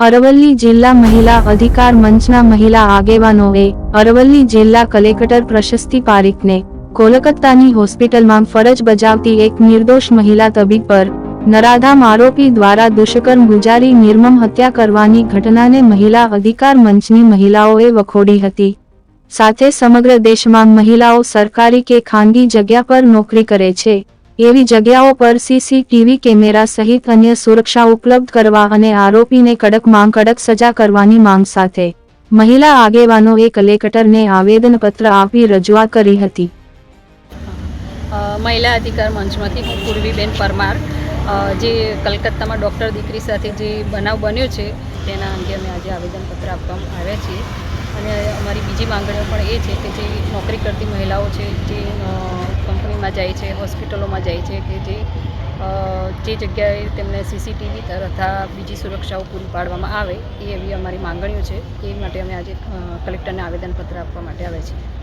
અરવલ્લી જિલ્લા મહિલા અધિકાર મંચના મહિલા આગેવાનોએ અરવલ્લી જિલ્લા કલેક્ટર પ્રશસ્તિ પારીખને કોલકાતાની હોસ્પિટલમાં ફરજ બજાવતી એક નિર્દોષ મહિલા તબીબ પર નરાધામ આરોપી દ્વારા દુષ્કર્મ ગુજારી નિર્મમ હત્યા કરવાની ઘટનાને મહિલા અધિકાર મંચની મહિલાઓએ વખોડી હતી. સાથે સમગ્ર દેશમાં મહિલાઓ સરકારી કે ખાનગી જગ્યા પર નોકરી કરે છે. એવી જગ્યાઓ પર સીસીટીવી કેમેરા સહિત અન્ય સુરક્ષા ઉપલબ્ધ કરવા અને આરોપીને કડક માંગ, કડક સજા કરવાની માંગ સાથે મહિલા આગેવાનોએ કલેક્ટરને આવેદનપત્ર આપી રજૂઆત કરી હતી. મહિલા અધિકાર મંચમાંથી હું પૂર્વીબેન પરમાર જે કલકત્તામાં ડૉક્ટર દીકરી સાથે જે બનાવ બન્યો છે, તેના અંગે અમે આજે આવેદનપત્ર આપવામાં આવ્યા છીએ. અને અમારી બીજી માંગણીઓ પણ એ છે કે જે નોકરી કરતી મહિલાઓ છે, જે કંપનીમાં જાય છે, હોસ્પિટલોમાં જાય છે કે જે જે જગ્યાએ તેમને સીસીટીવી તથા બીજી સુરક્ષાઓ પૂરી પાડવામાં આવે, એ એવી અમારી માંગણીઓ છે. એ માટે અમે આજે કલેક્ટરને આવેદનપત્ર આપવા માટે આવ્યા છીએ.